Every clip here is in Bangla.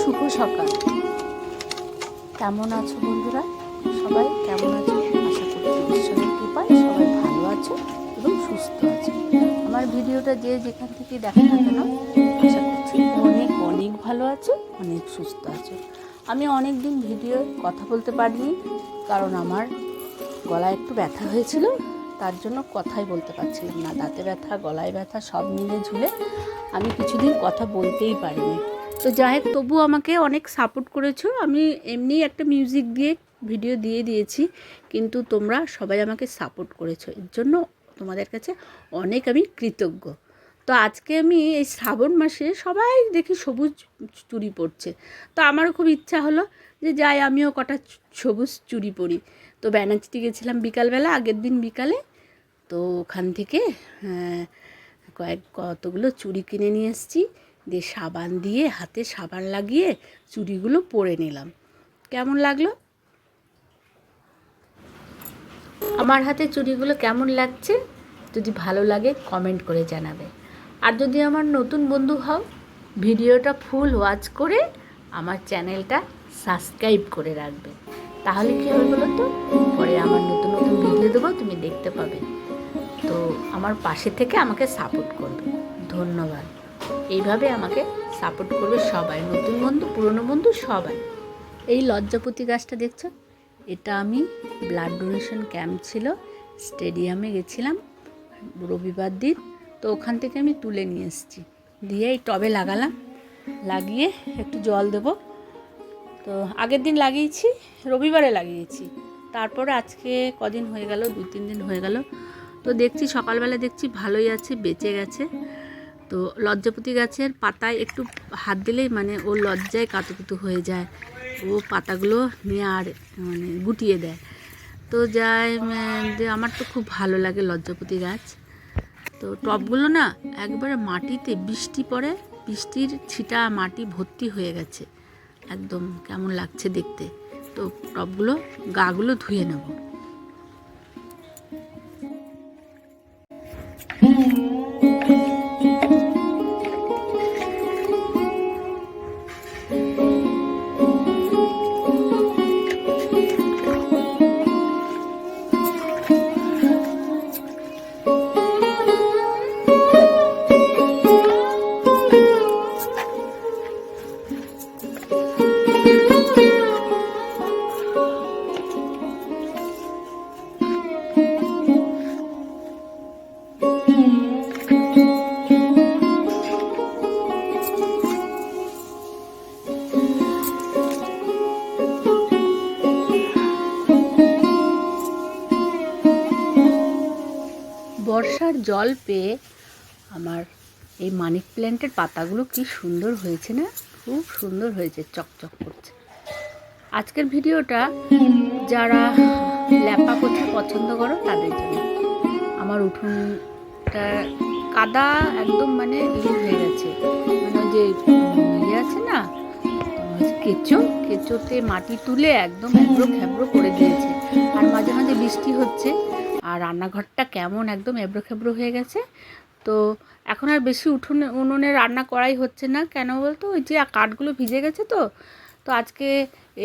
শুভ সকাল। কেমন আছো বন্ধুরা? সবাই কেমন আছো? আশা করছি ঈশ্বরের কৃপায় সবাই ভালো আছো এবং সুস্থ আছো। আমার ভিডিওটা যে যেখান থেকে দেখা না কেন, আশা করছি অনেক অনেক ভালো আছো, অনেক সুস্থ আছো। আমি অনেক দিন ভিডিও কথা বলতে পারিনি, কারণ আমার গলায় একটু ব্যথা হয়েছিল তার জন্য কথাই বলতে পারছিলাম না। দাঁতে ব্যথা, গলায় ব্যথা সব মিলে ঝুলে আমি কিছুদিন কথা বলতেই পারিনি। তো যাই হোক, তবু আমাকে অনেক সাপোর্ট করেছ। আমি এমনি একটা মিউজিক দিয়ে ভিডিও দিয়ে দিয়েছি, কিন্তু তোমরা সবাই আমাকে সাপোর্ট করেছ। এর জন্য তোমাদের কাছে অনেক আমি কৃতজ্ঞ। তো আজকে আমি এই শ্রাবণ মাসে সবাই দেখি সবুজ চুড়ি পড়ছে। তো আমারও খুব ইচ্ছা হলো যে যাই, আমিও কটা সবুজ চুড়ি পরি। তো ব্যানার্জিতে গেছিলাম বিকালবেলা আগের দিন বিকালে। তো ওখান থেকে আহ, কয়েক কতগুলো চুড়ি কিনে নিয়ে এসেছি। দিয়ে সাবান দিয়ে হাতে সাবান লাগিয়ে চুড়িগুলো পরে নিলাম। কেমন লাগল? আমার হাতে চুড়িগুলো কেমন লাগছে? যদি ভালো লাগে কমেন্ট করে জানাবে। আর যদি আমার নতুন বন্ধু হও ভিডিওটা ফুল ওয়াচ করে আমার চ্যানেলটা সাবস্ক্রাইব করে রাখবে। তাহলে কী হবে বলো তো? পরে আমার নতুন নতুন ভিডিও দেবো, তুমি দেখতে পাবে। তো আমার পাশে থেকে আমাকে সাপোর্ট করবে। ধন্যবাদ। এইভাবে আমাকে সাপোর্ট করবে সবাই। নতুন বন্ধু, পুরনো বন্ধু, সবাই। এই লজ্জাপতি গাছটা দেখছ? এটা আমি ব্লাড ডোনেশন ক্যাম্প ছিল। স্টেডিয়ামে গেছিলাম রবিবার দিন। তো ওখান থেকে আমি তুলে নিয়ে এসেছি। দিয়ে এই টবে লাগালাম। লাগিয়ে একটু জল দেবো। তো আগের দিন লাগিয়েছি, রবিবারে লাগিয়েছি। তারপরে আজকে কদিন হয়ে গেল, দু তিন দিন হয়ে গেল। তো দেখছি সকালবেলা দেখছি ভালোই আছে, বেঁচে গেছে। তো লজ্জাপতি গাছের পাতায় একটু হাত দিলেই মানে ও লজ্জায় কাতুকুতু হয়ে যায়। ও পাতাগুলো নিয়ে আর মানে গুটিয়ে দেয়। তো যাই আমার তো খুব ভালো লাগে লজ্জাপতি গাছ। তো টবগুলো না একবারে মাটিতে বৃষ্টি পড়ে, বৃষ্টির ছিটা মাটি ভর্তি হয়ে গেছে। একদম কেমন লাগছে দেখতে। তো টপগুলো গাগুলো ধুয়ে নেব। বর্ষার জল পেয়ে আমার এই মানি প্ল্যান্টের পাতাগুলো কি সুন্দর হয়েছে না? খুব সুন্দর হয়েছে, চকচক করছে। আজকের ভিডিওটা যারা ল্যাপা করতে পছন্দ করো, তাদের জন্য। আমার উঠোনটা কাদা একদম মানে ইয়ে হয়ে গেছে। মানে যে ইয়ে আছে না কেঁচো, কেঁচোতে মাটি তুলে একদম এবড়ো খেবড়ো করে দিয়েছে। আর মাঝে মাঝে বৃষ্টি হচ্ছে আর রান্নাঘরটা কেমন একদম এবড়ো খেবড়ো হয়ে গেছে। তো এখন আর বেশি উঠোনে, উনুনে রান্না করাই হচ্ছে না। কেন বলতো? ওই যে কাঠগুলো ভিজে গেছে তো। তো আজকে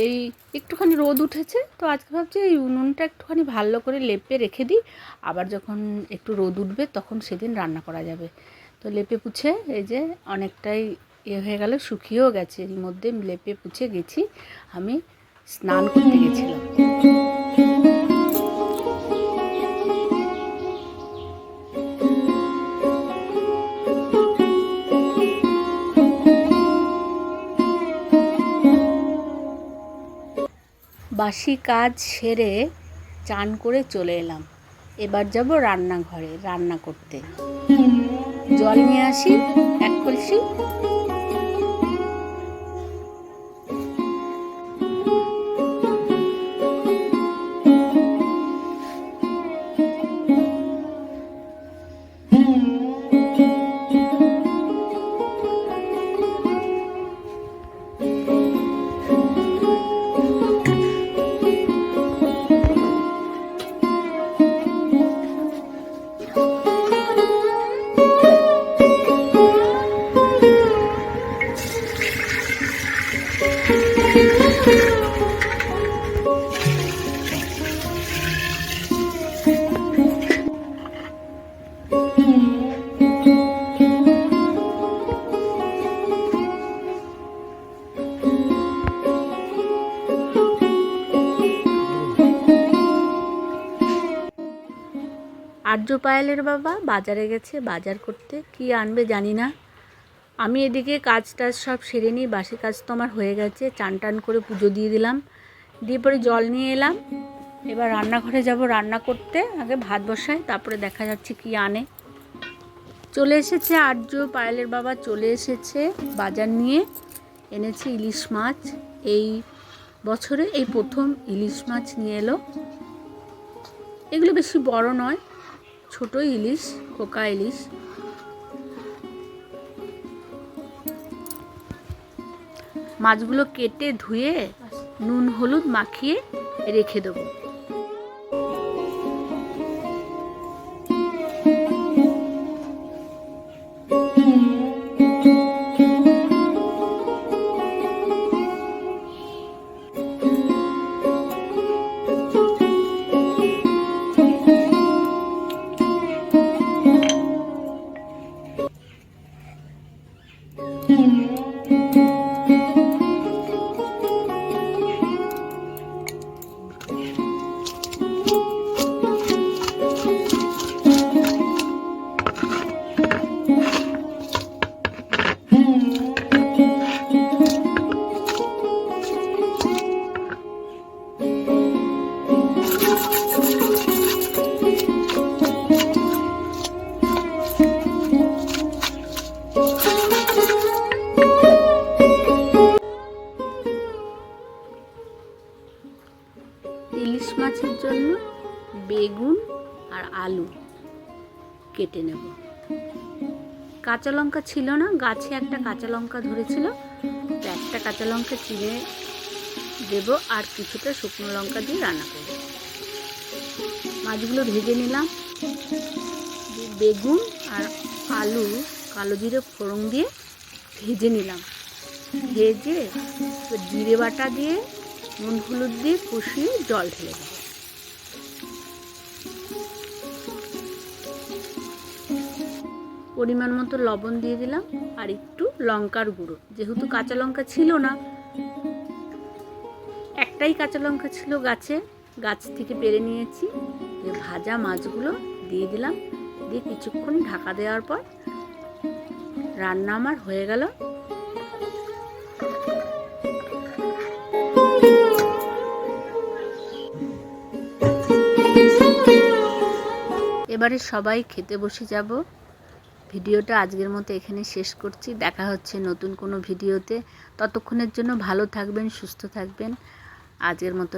এই একটুখানি রোদ উঠেছে। তো আজকে ভাবছি এই উনুনটা একটুখানি ভালো করে লেপে রেখে দিই। আবার যখন একটু রোদ উঠবে তখন সেদিন রান্না করা যাবে। তো লেপে পুছে এই যে অনেকটাই ইয়ে হয়ে গেল, শুকিয়েও গেছে। এর মধ্যে লেপে পুছে গেছি। আমি স্নান করতে গেছিলাম। বাসি কাজ সেরে চান করে চলে এলাম। এবার যাব রান্নাঘরে রান্না করতে। জল নিয়ে আসি, এক কলসি। আর্য পায়েলের বাবা বাজারে গেছে, বাজার করতে। কি আনবে জানি না। আমি এদিকে কাজ টাজ সব সেরে নিই, বাসি কাজ তো আমার হয়ে গেছে। চান টান করে পুজো দিয়ে দিলাম। দিয়ে পরে জল নিয়ে এলাম। এবার রান্নাঘরে যাব, রান্না করতে। আগে ভাত বসাই, তারপরে দেখা যাচ্ছে কি আনে। চলে এসেছে আর্য, পায়েলের বাবা চলে এসেছে বাজার নিয়ে। এনেছে ইলিশ মাছ। এই বছরে এই প্রথম ইলিশ মাছ নিয়ে এলো। এগুলো বেশি বড় নয় ছোট ইলিশ খোকা ইলিশ। মাছগুলো কেটে ধুয়ে নুন হলুদ মাখিয়ে রেখে দেবো। মাছের জন্য বেগুন আর আলু কেটে নেব। কাঁচা লঙ্কা ছিল না, গাছে একটা কাঁচা লঙ্কা ধরেছিল একটা কাঁচা লঙ্কা চিড়ে দেব আর কিছুটা শুকনো লঙ্কা দিয়ে রান্না করব। মাছগুলো ভেজে নিলাম। বেগুন আর আলু কালো জিরে ফোড়ন দিয়ে ভেজে নিলাম। ভেজে জিরে বাটা দিয়ে নুন হলুদ দিয়ে কষিয়ে জল ঢেলে দেবো। পরিমাণ মতো লবণ দিয়ে দিলাম আর একটু লঙ্কার গুঁড়ো। যেহেতু কাঁচা লঙ্কা ছিল না, একটাই কাঁচা লঙ্কা ছিল গাছে, গাছ থেকে পেরে নিয়েছি। ভাজা মাছগুলো দিয়ে দিলাম, দিয়ে কিছুক্ষণ ঢাকা দেওয়ার পর রান্না আমার হয়ে গেল। এবারে সবাই খেতে বসে যাব। ভিডিওটা আজকের মতো এখানে শেষ করছি। দেখা হচ্ছে নতুন কোনো ভিডিওতে। ততক্ষণের জন্য ভালো থাকবেন, সুস্থ থাকবেন। আজকের মতো